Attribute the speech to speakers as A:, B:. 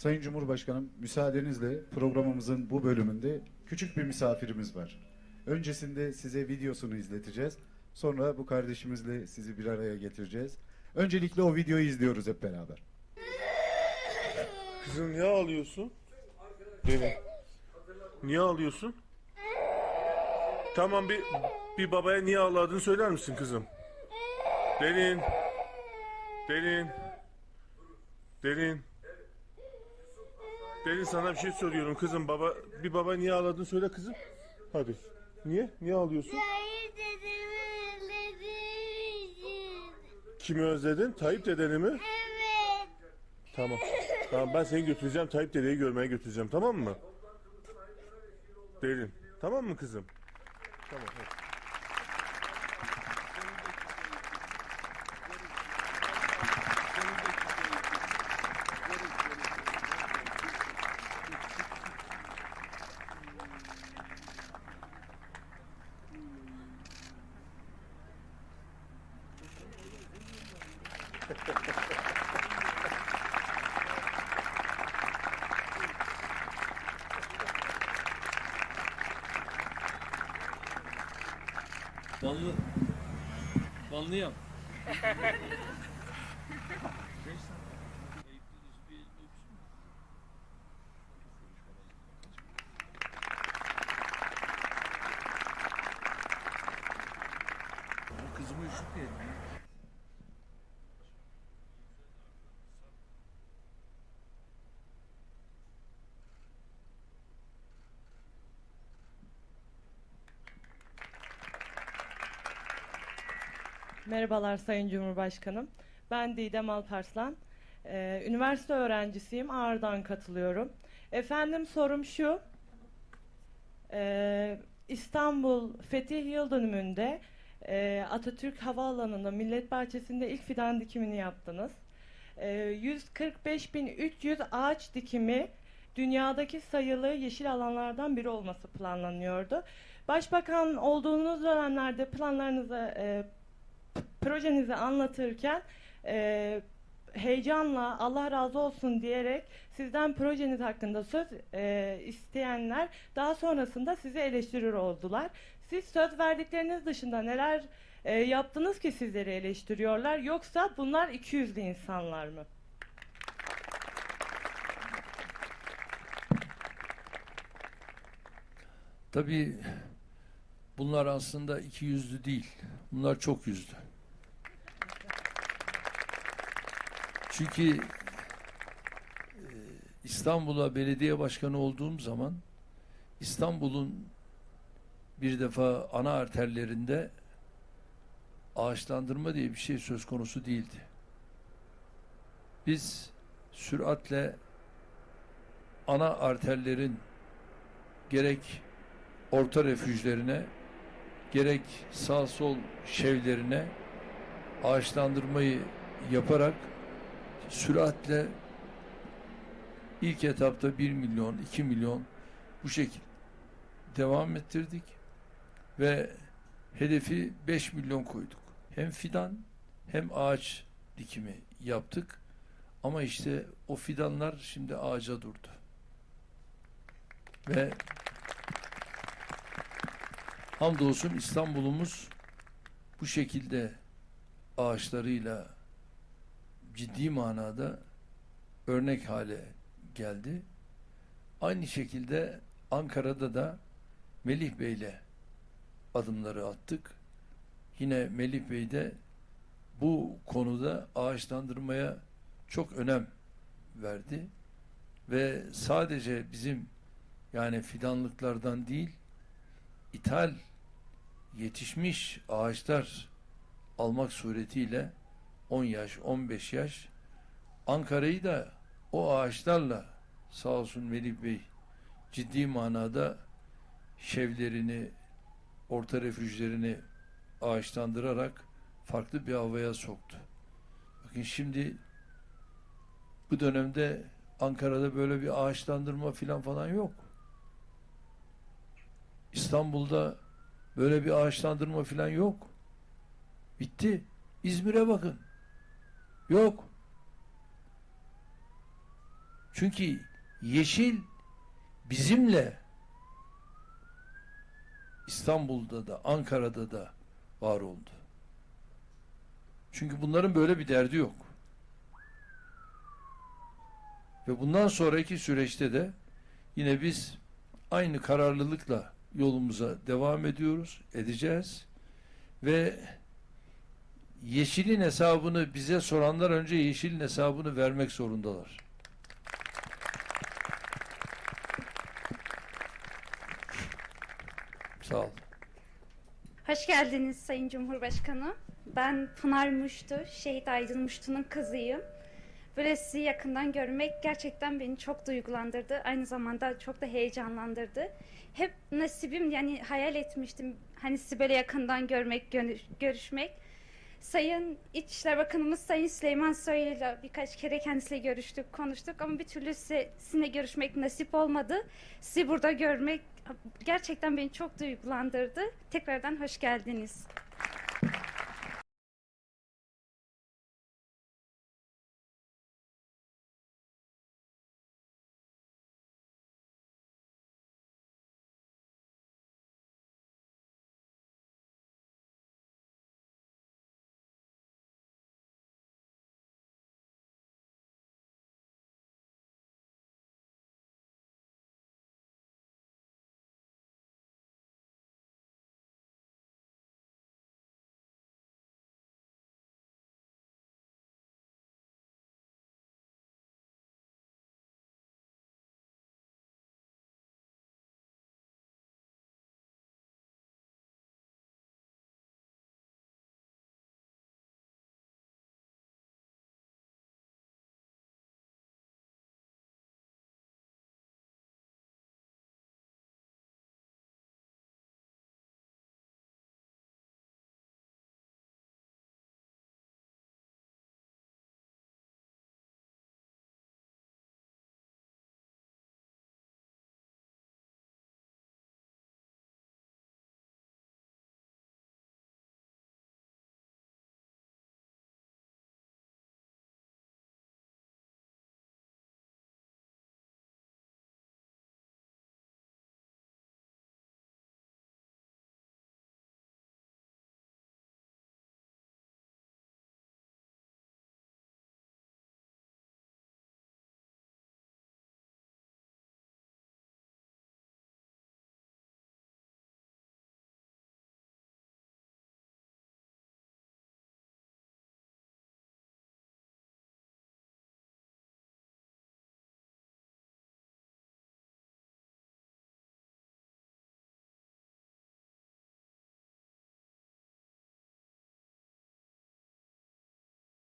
A: Sayın Cumhurbaşkanım, müsaadenizle programımızın bu bölümünde küçük bir misafirimiz var. Öncesinde size videosunu izleteceğiz. Sonra bu kardeşimizle sizi bir araya getireceğiz. Öncelikle o videoyu izliyoruz hep beraber.
B: Kızım niye ağlıyorsun? Beni. Niye ağlıyorsun? Tamam bir bir babaya niye ağladığını söyler misin kızım? Derin. Derin. Derin. Derin sana bir şey soruyorum kızım. Baba bir baba niye ağladığını söyle kızım. Hadi. Niye? Niye ağlıyorsun?
C: Hayır dedemi özledim.
B: Kimi özledin? Tayyip dedeni mi?
C: Evet.
B: Tamam. Tamam ben seni götüreceğim. Tayyip dedeyi görmeye götüreceğim. Tamam mı? Derin. Tamam mı kızım? Tamam. hadi.
D: Vanlı. Vanlıyam.
E: Merhabalar Sayın Cumhurbaşkanım. Ben Didem Alparslan. Ee, üniversite öğrencisiyim. Ağrı'dan katılıyorum. Efendim sorum şu. Ee, İstanbul Fetih Yıl Dönümü'nde e, Atatürk Havaalanı'nda Millet Bahçesi'nde ilk fidan dikimini yaptınız. Ee, 145.300 ağaç dikimi dünyadaki sayılı yeşil alanlardan biri olması planlanıyordu. Başbakan olduğunuz dönemlerde planlarınızı e, projenizi anlatırken e, heyecanla Allah razı olsun diyerek sizden projeniz hakkında söz e, isteyenler daha sonrasında sizi eleştirir oldular. Siz söz verdikleriniz dışında neler e, yaptınız ki sizleri eleştiriyorlar yoksa bunlar iki yüzlü insanlar mı?
D: Tabii bunlar aslında iki yüzlü değil. Bunlar çok yüzlü. Çünkü e, İstanbul'a belediye başkanı olduğum zaman İstanbul'un bir defa ana arterlerinde ağaçlandırma diye bir şey söz konusu değildi. Biz süratle ana arterlerin gerek orta refüjlerine gerek sağ sol şevlerine ağaçlandırmayı yaparak süratle ilk etapta 1 milyon 2 milyon bu şekilde devam ettirdik ve hedefi 5 milyon koyduk. Hem fidan hem ağaç dikimi yaptık ama işte o fidanlar şimdi ağaca durdu. Ve Hamdolsun İstanbul'umuz bu şekilde ağaçlarıyla ciddi manada örnek hale geldi. Aynı şekilde Ankara'da da Melih Bey'le adımları attık. Yine Melih Bey de bu konuda ağaçlandırmaya çok önem verdi ve sadece bizim yani fidanlıklardan değil ithal yetişmiş ağaçlar almak suretiyle 10 yaş, 15 yaş Ankara'yı da o ağaçlarla sağ olsun Melih Bey ciddi manada şevlerini, orta refüjlerini ağaçlandırarak farklı bir havaya soktu. Bakın şimdi bu dönemde Ankara'da böyle bir ağaçlandırma filan falan yok. İstanbul'da böyle bir ağaçlandırma filan yok. Bitti. İzmir'e bakın. Yok. Çünkü yeşil bizimle İstanbul'da da Ankara'da da var oldu. Çünkü bunların böyle bir derdi yok. Ve bundan sonraki süreçte de yine biz aynı kararlılıkla yolumuza devam ediyoruz, edeceğiz. Ve yeşilin hesabını bize soranlar önce yeşilin hesabını vermek zorundalar. Sağ olun.
F: Hoş geldiniz Sayın Cumhurbaşkanı. Ben Pınar Muştu, Şehit Aydın Muştu'nun kızıyım. Böyle sizi yakından görmek gerçekten beni çok duygulandırdı. Aynı zamanda çok da heyecanlandırdı. Hep nasibim yani hayal etmiştim hani sizi böyle yakından görmek, görüşmek. Sayın İçişler Bakanımız Sayın Süleyman Soylu ile birkaç kere kendisiyle görüştük, konuştuk ama bir türlü sizinle görüşmek nasip olmadı. Sizi burada görmek gerçekten beni çok duygulandırdı. Tekrardan hoş geldiniz.